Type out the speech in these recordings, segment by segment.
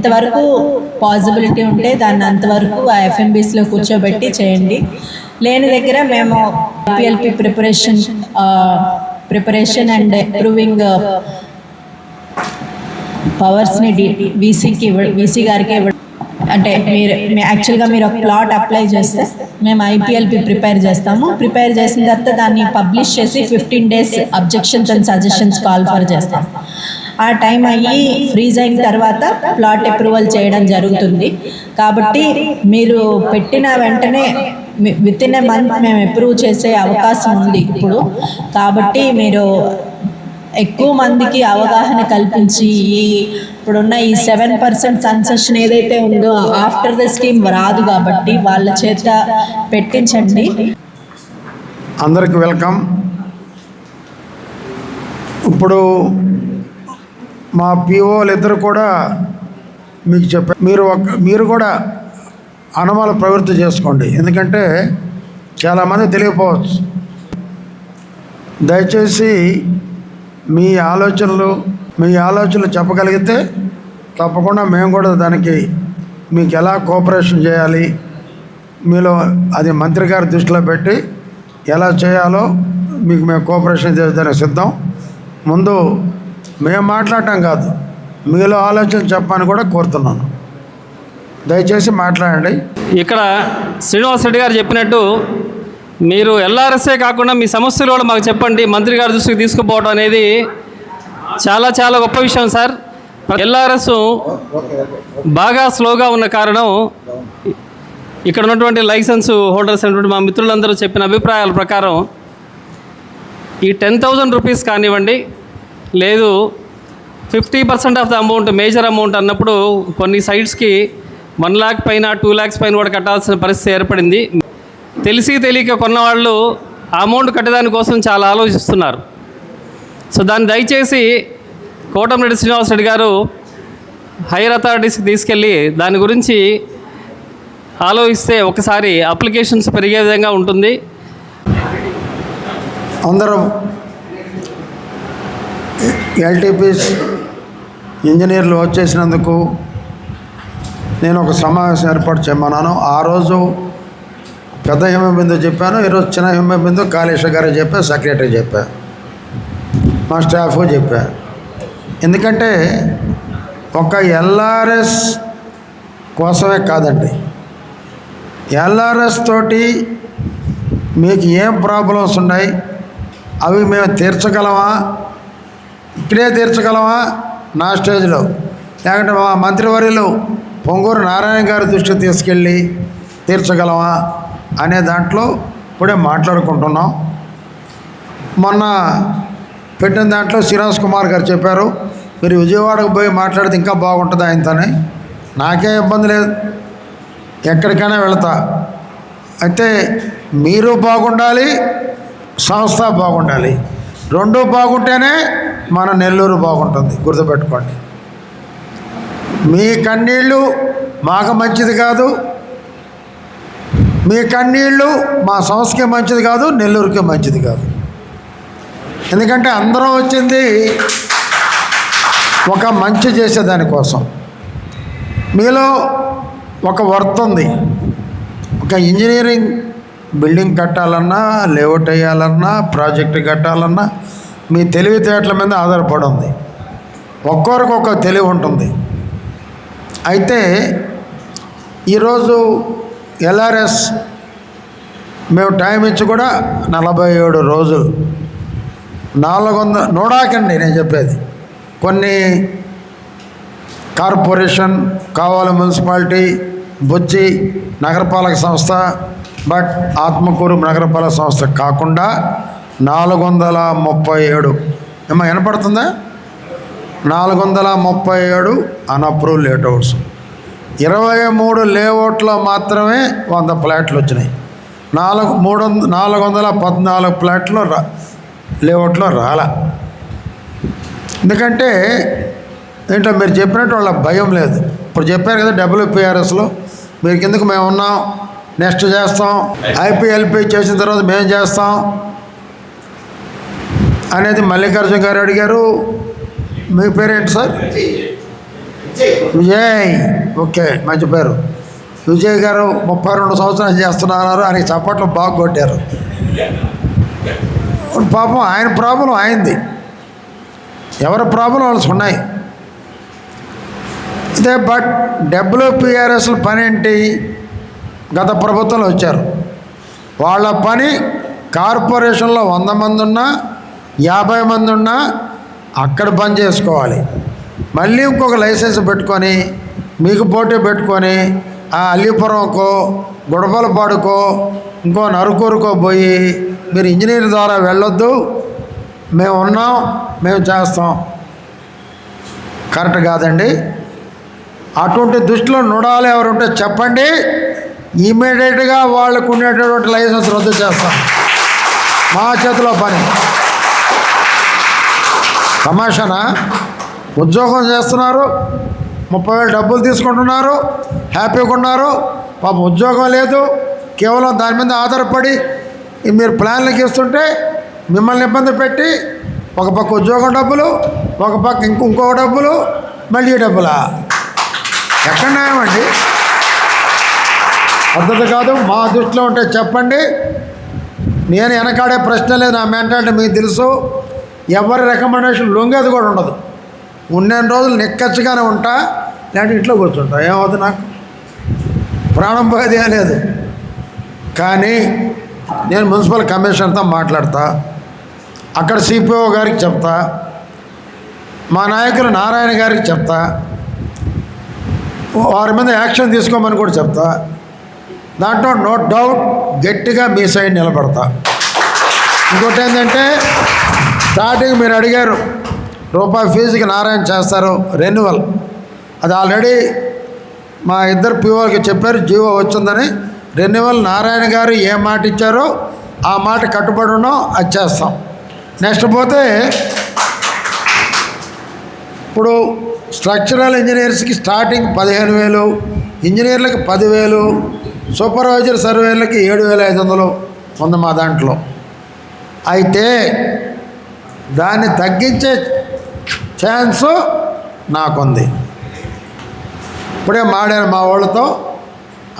ఎంతవరకు పాసిబిలిటీ ఉంటే దాన్ని అంతవరకు ఆ ఎఫ్ఎంబీస్లో కూర్చోబెట్టి చేయండి. లేని దగ్గర మేము PLP preparation preparation and improving పవర్స్ని D వీసీకి ఇవ్వ వీసీ గారికి ఇవ్వ అంటే మీరు యాక్చువల్గా మీరు ఒక ప్లాట్ అప్లై చేస్తే మేము ఐపీఎల్పి ప్రిపేర్ చేస్తాము. ప్రిపేర్ చేసిన తర్వాత దాన్ని పబ్లిష్ చేసి fifteen days objections and suggestions call for చేస్తాం ఆ టైం అయ్యి ఫ్రీజ్ అయిన తర్వాత ప్లాట్ అప్రూవల్ చేయడం జరుగుతుంది. కాబట్టి మీరు పెట్టిన వెంటనే విత్ ఇన్ ఏ మంత్ మేము అప్రూవ్ చేసే అవకాశం ఉంది ఇప్పుడు. కాబట్టి మీరు ఎక్కువ మందికి అవగాహన కల్పించి ఈ ఇప్పుడున్న ఈ సెవెన్ పర్సెంట్ కన్సెషన్ ఏదైతే ఉందో ఆఫ్టర్ ద స్కీమ్ రాదు కాబట్టి వాళ్ళ చేత పెట్టించండి. అందరికి వెల్కమ్ ఇప్పుడు మా పిఓలు ఇద్దరు కూడా మీకు చెప్పా మీరు ఒక మీరు కూడా అనుమాన ప్రవృత్తి చేసుకోండి. ఎందుకంటే చాలామంది తెలియకపోవచ్చు. దయచేసి మీ ఆలోచనలు మీ ఆలోచనలు చెప్పగలిగితే తప్పకుండా మేము కూడా దానికి మీకు ఎలా కోఆపరేషన్ చేయాలి మీలో అది మంత్రి గారి దృష్టిలో పెట్టి ఎలా చేయాలో మీకు మేము కోఆపరేషన్ చేయడానికి సిద్ధం. ముందు మేము మాట్లాడటం కాదు. మీలో ఆలోచన చెప్పని కూడా కోరుతున్నాను. దయచేసి మాట్లాడండి. ఇక్కడ శ్రీనివాస్ రెడ్డి గారు చెప్పినట్టు మీరు ఎల్ఆర్ఎస్ఏ కాకుండా మీ సమస్యలు కూడా మాకు చెప్పండి మంత్రి గారి దృష్టికి తీసుకుపోవడం అనేది చాలా చాలా గొప్ప విషయం సార్. ఎల్ఆర్ఎస్ బాగా స్లోగా ఉన్న కారణం ఇక్కడ ఉన్నటువంటి లైసెన్స్ హోల్డర్స్ అయినటువంటి మా మిత్రులందరూ చెప్పిన అభిప్రాయాల ప్రకారం ఈ టెన్ థౌజండ్ రూపీస్ కానివ్వండి లేదు. Fifty percent of the amount major amount అన్నప్పుడు కొన్ని సైట్స్కి వన్ ల్యాక్ పైన టూ ల్యాక్స్ పైన కూడా కట్టాల్సిన పరిస్థితి ఏర్పడింది. తెలిసి తెలియక కొన్నవాళ్ళు ఆ అమౌంట్ కట్టేదాని కోసం చాలా ఆలోచిస్తున్నారు. సో దాన్ని దయచేసి కోటమిరెడ్డి శ్రీనివాసరెడ్డి గారు హైయర్ అథారిటీస్కి తీసుకెళ్ళి దాని గురించి ఆలోచిస్తే ఒకసారి అప్లికేషన్స్ పెరిగే విధంగా ఉంటుంది. అందరం ఎల్టీపీస్ ఇంజనీర్లు వచ్చేసినందుకు నేను ఒక సమావేశం ఏర్పాటు చేయమన్నాను. ఆ రోజు పెద్ద హిమబిందు చెప్పాను ఈరోజు చిన్న హిమబిందు కాళేశ్వర గారు చెప్పా సెక్రటరీ చెప్పా మా స్టాఫ్ చెప్పా. ఎందుకంటే ఒక ఎల్ఆర్ఎస్ కోసమే కాదండి. ఎల్ఆర్ఎస్ తోటి మీకు ఏం ప్రాబ్లమ్స్ ఉన్నాయి అవి మేము తీర్చగలమా? ఇక్కడే తీర్చగలమా? నా స్టేజ్లో. లేకుంటే మా మంత్రివర్యులు పొంగూరు నారాయణ గారి దృష్టికి తీసుకెళ్ళి తీర్చగలమా అనే దాంట్లో ఇప్పుడే మాట్లాడుకుంటున్నాం. మొన్న పెట్టిన దాంట్లో శ్రీరాజ్ కుమార్ గారు చెప్పారు మీరు విజయవాడకు పోయి మాట్లాడితే ఇంకా బాగుంటుంది ఆయనతోనే. నాకే ఇబ్బంది లేదు. ఎక్కడికైనా వెళతా. అయితే మీరు బాగుండాలి సంస్థ బాగుండాలి. రెండు బాగుంటేనే మన నెల్లూరు బాగుంటుంది గుర్తుపెట్టుకోండి. మీ కన్నీళ్ళు మాకు మంచిది కాదు మీ కన్నీళ్ళు మా సంస్థకి మంచిది కాదు నెల్లూరుకి మంచిది కాదు. ఎందుకంటే అందరం వచ్చింది ఒక మంచి చేసేదానికోసం మీలో ఒక వర్త్ ఉంది. ఒక ఇంజనీరింగ్ బిల్డింగ్ కట్టాలన్నా లేఅవుట్ వేయాలన్నా ప్రాజెక్ట్ కట్టాలన్నా మీ తెలివితేటల మీద ఆధారపడి ఉంది. ఒక్కొరికి తెలివి ఉంటుంది. అయితే ఈరోజు ఎల్ఆర్ఎస్ మేము టైం ఇచ్చి కూడా నలభై ఏడు రోజులు నాలుగు వందల నూడాకండి నేను చెప్పేది. కొన్ని కార్పొరేషన్ కావాలి మున్సిపాలిటీ బుచ్చి నగరపాలక సంస్థ బట్ ఆత్మకూరు నగరపాలక సంస్థ కాకుండా నాలుగు వందల ముప్పై ఏడు. ఏమో వినపడుతుందా? నాలుగు వందల ముప్పై ఏడు అన్అప్రూవ్ లేఅవుట్స్. ఇరవై మూడు లేఅవుట్లో మాత్రమే వంద ఫ్లాట్లు వచ్చినాయి. నాలుగు మూడు వంద నాలుగు వందల పద్నాలుగు ఫ్లాట్లు రా లేఅవుట్లో రాలా. ఎందుకంటే ఏంటో మీరు చెప్పినట్టు వాళ్ళ భయం లేదు. ఇప్పుడు చెప్పారు కదా డబ్ల్యూపీఆర్ఎస్లో మీరు కిందకు మేము ఉన్నాం నెక్స్ట్ చేస్తాం. ఐపీఎల్పీ చేసిన తర్వాత మేము చేస్తాం. అనేది మల్లికార్జున గారు అడిగారు. మీ పేరేంటి సార్? విజయ్. ఓకే మంచి పేరు. విజయ్ గారు ముప్పై రెండు సంవత్సరాలు చేస్తున్నారు ఆయనకి చప్పట్లు బాగా కొట్టారు. పాపం ఆయన ప్రాబ్లం ఆయనది ఎవరి ప్రాబ్లం వాళ్ళు ఉన్నాయి. ఇదే బట్ డబ్ల్యూపిఆర్ఎస్ల పని ఏంటి? గత ప్రభుత్వంలో వచ్చారు. వాళ్ళ పని కార్పొరేషన్లో వంద మంది ఉన్నా యాభై మంది ఉన్నా అక్కడ పని చేసుకోవాలి. మళ్ళీ ఇంకొక లైసెన్స్ పెట్టుకొని మీకు పోటీ పెట్టుకొని ఆ అల్లిపురంకో గుడపలపాడుకో ఇంకో నరుకూరుకో పోయి మీరు ఇంజనీర్ ద్వారా వెళ్ళొద్దు. మేము ఉన్నాం మేము చేస్తాం. కరెక్ట్ కాదండి. అటువంటి దృష్టిలో నుడాలు ఎవరుంటే చెప్పండి. ఇమీడియట్గా వాళ్ళకు ఉండేటటువంటి లైసెన్స్ రద్దు చేస్తాం. మా చేతిలో పని. తమాషానా ఉద్యోగం చేస్తున్నారు. ముప్పై వేలు డబ్బులు తీసుకుంటున్నారు. హ్యాపీగా ఉన్నారు. పాప ఉద్యోగం లేదు. కేవలం దాని మీద ఆధారపడి ఈ మీరు ప్లాన్లకు ఇస్తుంటే మిమ్మల్ని ఇబ్బంది పెట్టి ఒక పక్క ఉద్యోగం డబ్బులు ఒక పక్క ఇంకో ఇంకో డబ్బులు మళ్ళీ డబ్బులా? ఎక్కడ న్యాయమండి పద్ధతి కాదు. మా దృష్టిలో ఉంటే చెప్పండి. నేను వెనకాడే ప్రశ్న లేదు. నా మెంటాలిటీ మీకు తెలుసు. ఎవరి రికమెండేషన్ లొంగేది కూడా ఉండదు. ఉన్న రోజులు నిక్కచ్చగానే ఉంటా లేదంటే ఇంట్లో కూర్చుంటా. ఏమవుతుంది నాకు? ప్రాణం పోయేది ఏం లేదు. కానీ నేను మున్సిపల్ కమిషనర్తో మాట్లాడతా. అక్కడ సిపిఓ గారికి చెప్తా. మా నాయకులు నారాయణ గారికి చెప్తా. వారి మీద యాక్షన్ తీసుకోమని కూడా చెప్తా. దాంట్లో నో డౌట్ గట్టిగా మీ సైడ్ నిలబడతా. ఇంకోటి ఏంటంటే స్టార్టింగ్ మీరు అడిగారు రూపాయి ఫీజుకి నారాయణ చేస్తారు రెన్యువల్ అది ఆల్రెడీ మా ఇద్దరు పిఓకి చెప్పారు జీవో వచ్చిందని. రెన్యువల్ నారాయణ గారు ఏ మాట ఇచ్చారో ఆ మాట కట్టుబడి ఉన్నాం అది చేస్తాం. నెక్స్ట్ పోతే ఇప్పుడు స్ట్రక్చరల్ ఇంజనీర్స్కి స్టార్టింగ్ పదిహేను వేలు ఇంజనీర్లకి పదివేలు సూపర్వైజర్ సర్వేలకి ఏడు వేల ఐదు వందలు ఉంది మా దాంట్లో. అయితే దాన్ని తగ్గించే ఛాన్సు నాకుంది. ఇప్పుడే మాడాను మా వాళ్ళతో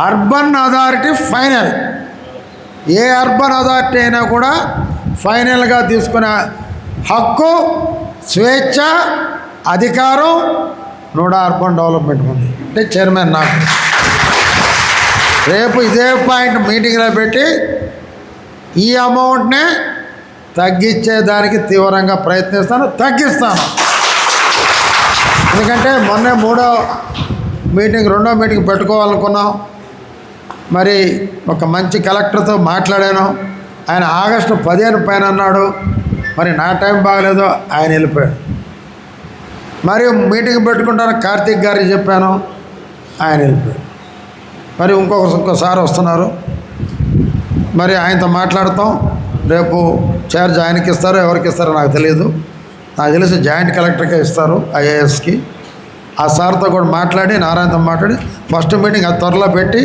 అర్బన్ అథారిటీ ఫైనల్. ఏ అర్బన్ అథారిటీ అయినా కూడా ఫైనల్గా తీసుకునే హక్కు స్వేచ్ఛ అధికారం నూడా అర్బన్ డెవలప్మెంట్ ఉంది. అంటే చైర్మన్ నాకు. రేపు ఇదే పాయింట్ మీటింగ్లో పెట్టి ఈ అమౌంట్నే తగ్గించేదానికి తీవ్రంగా ప్రయత్నిస్తాను తగ్గిస్తాను. ఎందుకంటే మొన్నే మూడో మీటింగ్ రెండో మీటింగ్ పెట్టుకోవాలనుకున్నాం. మరి ఒక మంచి కలెక్టర్తో మాట్లాడాను. ఆయన ఆగస్టు పదిహేను పైన అన్నాడు. మరి నా టైం బాగలేదు ఆయన వెళ్ళిపోయాడు. మరి మీటింగ్ పెట్టుకుంటాను కార్తీక్ గారికి చెప్పాను. ఆయన వెళ్ళిపోయాడు. మరి ఇంకొక ఇంకోసారి వస్తున్నారు. మరి ఆయనతో మాట్లాడతాం. రేపు చార్జ్ ఆయనకి ఇస్తారో ఎవరికి ఇస్తారో నాకు తెలియదు నాకు తెలిసి జాయింట్ కలెక్టర్కే ఇస్తారు ఐఏఎస్కి. ఆ సార్తో కూడా మాట్లాడి నారాయణతో మాట్లాడి ఫస్ట్ మీటింగ్ అది త్వరలో పెట్టి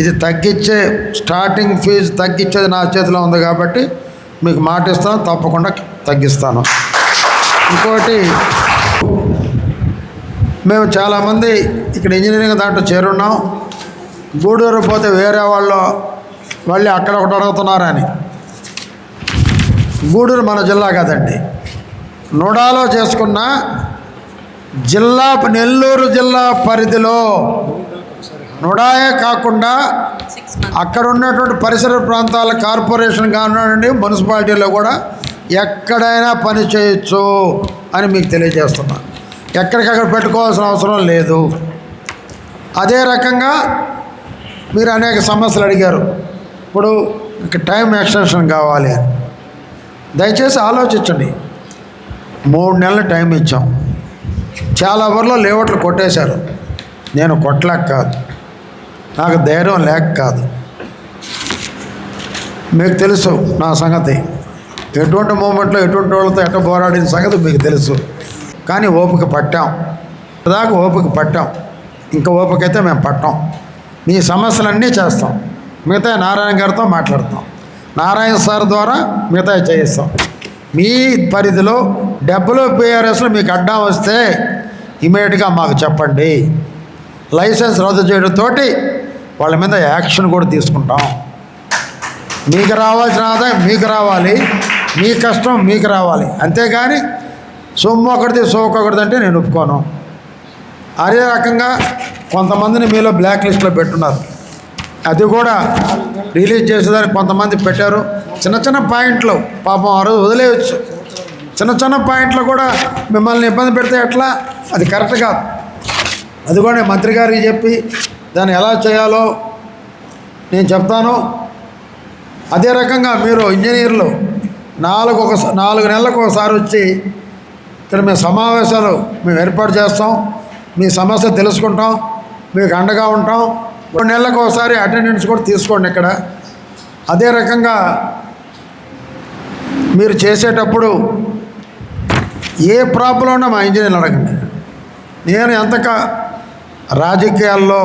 ఇది తగ్గించే స్టార్టింగ్ ఫీజు తగ్గించేది నా చేతిలో ఉంది కాబట్టి మీకు మాట ఇస్తాను తప్పకుండా తగ్గిస్తాను. ఇంకోటి మేము చాలామంది ఇక్కడ ఇంజనీరింగ్ దాంట్లో చేరున్నాం. గూడూరు పోతే వేరే వాళ్ళు మళ్ళీ అక్కడ ఒకటి అడుగుతున్నారని. గూడూరు మన జిల్లా కాదండి. నుడాలో చేసుకున్న జిల్లా నెల్లూరు జిల్లా పరిధిలో నుడాయే కాకుండా అక్కడ ఉన్నటువంటి పరిసర ప్రాంతాల కార్పొరేషన్ కానివ్వండి మున్సిపాలిటీలో కూడా ఎక్కడైనా పని చేయొచ్చు అని మీకు తెలియజేస్తున్నా. ఎక్కడికక్కడ పెట్టుకోవాల్సిన అవసరం లేదు. అదే రకంగా మీరు అనేక సమస్యలు అడిగారు. ఇప్పుడు టైం ఎక్స్టెన్షన్ కావాలి అని. దయచేసి ఆలోచించండి. మూడు నెలలు టైం ఇచ్చాం. చాలా ఊర్లో లేఅవుట్లు కొట్టేశారు. నేను కొట్టలేక కాదు. నాకు ధైర్యం లేక కాదు. మీకు తెలుసు నా సంగతి. ఎటువంటి మూమెంట్లో ఎటువంటి వాళ్ళతో ఎట్ట పోరాడిన సంగతి మీకు తెలుసు. కానీ ఓపిక పట్టాం. దాకా ఓపిక పట్టాం. ఇంకా ఓపిక అయితే మేము పట్టాం. మీ సమస్యలన్నీ చేస్తాం. మిగతా నారాయణ గారితో మాట్లాడతాం. నారాయణ సార్ ద్వారా మిగతా చేయిస్తాం. మీ పరిధిలో డబ్బులు పిఆర్ఎస్లో మీకు అడ్డా వస్తే ఇమీడియట్గా మాకు చెప్పండి. లైసెన్స్ రద్దు చేయడంతో వాళ్ళ మీద యాక్షన్ కూడా తీసుకుంటాం. మీకు రావాల్సిన ఆదాయం మీకు రావాలి. మీ కష్టం మీకు రావాలి. అంతేగాని సొమ్ము ఒకటిది సోకొకటిది అంటే నేను ఒప్పుకోను. అదే రకంగా కొంతమందిని మీలో బ్లాక్ లిస్ట్లో పెట్టున్నారు. అది కూడా రిలీజ్ చేసేదానికి కొంతమంది పెట్టారు. చిన్న చిన్న పాయింట్లు పాపం ఆ రోజు వదిలేయచ్చు. చిన్న చిన్న పాయింట్లు కూడా మిమ్మల్ని ఇబ్బంది పెడితే ఎట్లా? అది కరెక్ట్ కాదు. అది కూడా నేను మంత్రి గారికి చెప్పి దాన్ని ఎలా చేయాలో నేను చెప్తాను. అదే రకంగా మీరు ఇంజనీర్లు నాలుగు ఒక నాలుగు నెలలకు ఒకసారి వచ్చి ఇక్కడ మేము సమావేశాలు మేము ఏర్పాటు చేస్తాం. మీ సమస్య తెలుసుకుంటాం. మీకు అండగా ఉంటాం. రెండు నెలలకు ఒకసారి అటెండెన్స్ కూడా తీసుకోండి ఇక్కడ. అదే రకంగా మీరు చేసేటప్పుడు ఏ ప్రాబ్లం ఉన్నా మా ఇంజనీర్లు అడగండి. నేను ఎంతక రాజకీయాల్లో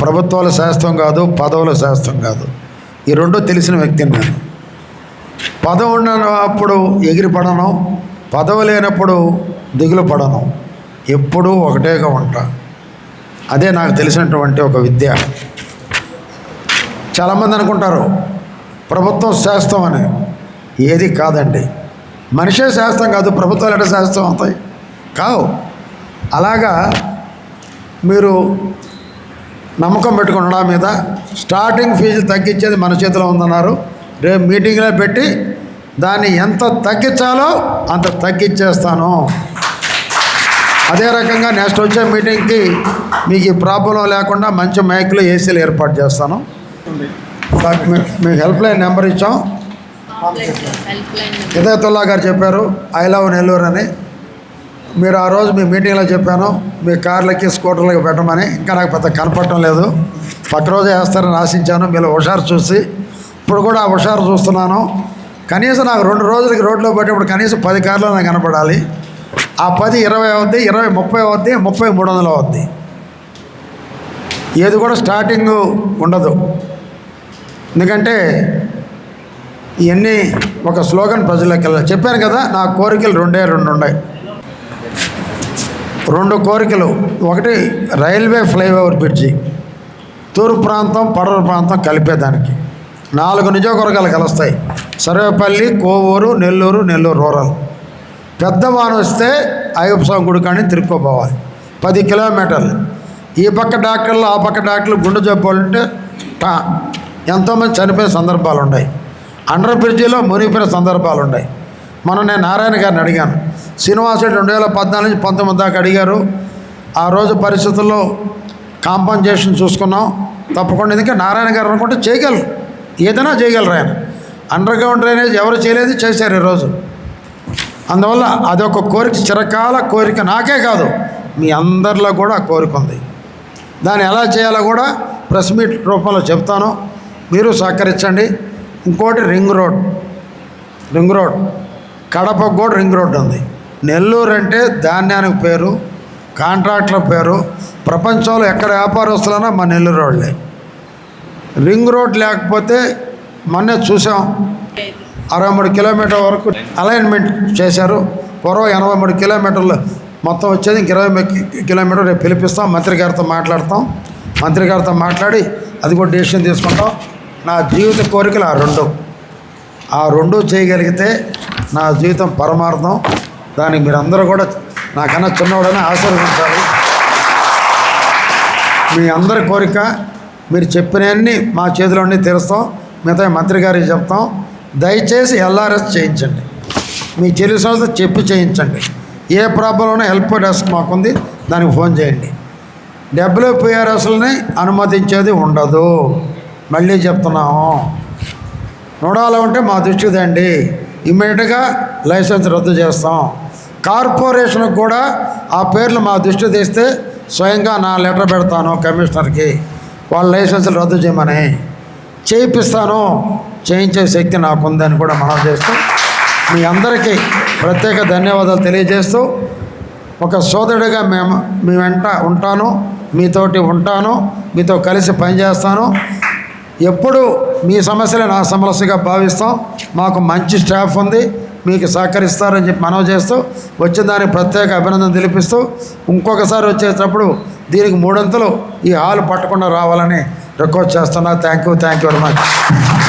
ప్రభుత్వాల శాస్త్రం కాదు పదవుల శాస్త్రం కాదు. ఈ రెండు తెలిసిన వ్యక్తిని నేను. పదవి ఉన్నప్పుడు ఎగిరి పడను పదవి లేనప్పుడు దిగులు పడను. ఎప్పుడూ ఒకటేగా ఉంటాను అదే నాకు తెలిసినటువంటి ఒక విద్య. చాలామంది అనుకుంటారు ప్రభుత్వం శాస్త్రం అని. ఏది కాదండి. మనిషే శాస్త్రం కాదు ప్రభుత్వాలు ఎట శాస్త్రం అవుతాయి? కావు. అలాగా మీరు నమ్మకం పెట్టుకుండడం మీద స్టార్టింగ్ ఫీజు తగ్గించేది మన చేతిలో ఉందన్నారు. రేపు మీటింగ్లో పెట్టి దాన్ని ఎంత తగ్గించాలో అంత తగ్గించేస్తాను. అదే రకంగా నెక్స్ట్ వచ్చే మీటింగ్కి మీకు ఈ ప్రాబ్లం లేకుండా మంచి మైక్లో ఏసీలు ఏర్పాటు చేస్తాను. మీ- మీకు హెల్ప్ లైన్ నెంబర్ ఇచ్చాం. హిదయతుల్లా గారు చెప్పారు ఐ లవ్ నెల్లూరు అని. మీరు ఆ రోజు మీ మీటింగ్లో చెప్పాను మీ కార్లకి స్కూటర్లకి పెట్టమని. ఇంకా నాకు పెద్ద కనపడటం లేదు. పక్క రోజే వేస్తారని ఆశించాను మీరు హుషారు చూసి. ఇప్పుడు కూడా హుషారు చూస్తున్నాను. కనీసం నాకు రెండు రోజులకి రోడ్లో పట్టేప్పుడు కనీసం పది కార్లు నాకు కనపడాలి. ఆ పది ఇరవై అవుద్ది ఇరవై ముప్పై అవుద్ది ముప్పై మూడు వందలు అవుద్ది. ఏది కూడా స్టార్టింగ్ ఉండదు. ఎందుకంటే ఇవన్నీ ఒక స్లోగన్ ప్రజలకు చెప్పాను కదా నా కోరికలు రెండే రెండు ఉన్నాయి. రెండు కోరికలు. ఒకటి రైల్వే ఫ్లైఓవర్ బ్రిడ్జి. తూర్పు ప్రాంతం పడవ ప్రాంతం కలిపేదానికి. నాలుగు నియోజకవర్గాలు కలుస్తాయి. సర్వేపల్లి కోవూరు నెల్లూరు నెల్లూరు రూరల్. పెద్ద వాన వస్తే అయ్యప్ప స్వామి గుడి కానీ తిరుక్కోపోవాలి. పది కిలోమీటర్లు. ఈ పక్క డాక్టర్లు ఆ పక్క డాక్టర్లు గుండె జబ్బులు టా ఎంతోమంది చనిపోయిన సందర్భాలు ఉన్నాయి అండర్ బ్రిడ్జిలో మునిగిపోయిన సందర్భాలు ఉన్నాయి మనం నేను నారాయణ గారిని అడిగాను. శ్రీనివాస్ రెడ్డి రెండు వేల పద్నాలుగు నుంచి పంతొమ్మిది దాకా అడిగారు. ఆ రోజు పరిస్థితుల్లో కాంపన్సేషన్ చూసుకున్నాం. తప్పకుండా ఎందుకంటే నారాయణ గారు అనుకుంటే చేయగలరు. ఏదైనా చేయగలరు ఆయన. అండర్ గ్రౌండ్ డ్రైనేజ్ ఎవరు చేయలేదు చేశారు ఈరోజు అందువల్ల అదొక కోరిక చిరకాల కోరిక నాకే కాదు. మీ అందరిలో కూడా కోరిక ఉంది. దాన్ని ఎలా చేయాలో కూడా ప్రెస్ మీట్ రూపంలో చెప్తాను. మీరు సహకరించండి. ఇంకోటి రింగ్ రోడ్. Ring road. కడపకు కూడా రింగ్ రోడ్ ఉంది. నెల్లూరు అంటే ధాన్యానికి పేరు కాంట్రాక్ట్ల పేరు. ప్రపంచంలో ఎక్కడ వ్యాపారస్తులైనా మా నెల్లూరు రోడ్లే రింగ్ రోడ్ లేకపోతే మొన్నే చూసాం. అరవై మూడు కిలోమీటర్ వరకు అలైన్మెంట్ చేశారు. పూర్వం ఎనభై మూడు కిలోమీటర్లు మొత్తం వచ్చేది. ఇంక ఇరవై కిలోమీటర్ రేపు పిలిపిస్తాం. మంత్రి గారితో మాట్లాడతాం. మంత్రి గారితో మాట్లాడి అది కూడా డెసిషన్ తీసుకుంటాం. నా జీవిత కోరికలు ఆ రెండు. ఆ రెండు చేయగలిగితే నా జీవితం పరమార్థం. దానికి మీరందరూ కూడా నాకన్నా చిన్నవాడని ఆశీర్వదించాలి. మీ అందరి కోరిక మీరు చెప్పినవన్నీ మా చేతిలోనే తీరుస్తాం. మిగతా మంత్రి గారికి చెప్తాం. దయచేసి ఎల్ఆర్ఎస్ చేయించండి. మీ చెల్లి సంస్థ చెప్పి చేయించండి. ఏ ప్రాబ్లం ఉన్నా హెల్ప్ డెస్క్ మాకుంది దానికి ఫోన్ చేయండి. డబ్ల్యూపిఆర్ఎస్లని అనుమతించేది ఉండదు. మళ్ళీ చెప్తున్నాము. నోడాలో ఉంటే మా దృష్టికి తండి. ఇమ్మీడియట్గా లైసెన్స్ రద్దు చేస్తాం. కార్పొరేషన్కి కూడా ఆ పేర్లు మా దృష్టి తీస్తే స్వయంగా నా లెటర్ పెడతాను కమిషనర్కి. వాళ్ళ లైసెన్సులు రద్దు చేయమని. చేయిస్తాను చేయించే శక్తి నాకుందని కూడా మనం చేస్తూ మీ అందరికీ ప్రత్యేక ధన్యవాదాలు తెలియజేస్తూ ఒక సోదరుడిగా మేము మీ వెంట ఉంటాను మీతోటి ఉంటాను మీతో కలిసి పనిచేస్తాను. ఎప్పుడు మీ సమస్యలే నా సమస్యగా భావిస్తాం. మాకు మంచి స్టాఫ్ ఉంది మీకు సహకరిస్తారని చెప్పి మనవి చేస్తూ వచ్చిన దానికి ప్రత్యేక అభినందన తెలిపిస్తూ ఇంకొకసారి వచ్చేటప్పుడు దీనికి మూడొంతులు ఈ హాలు పట్టకుండా రావాలని రిక్వెస్ట్ చేస్తున్నా. Thank you thank you very much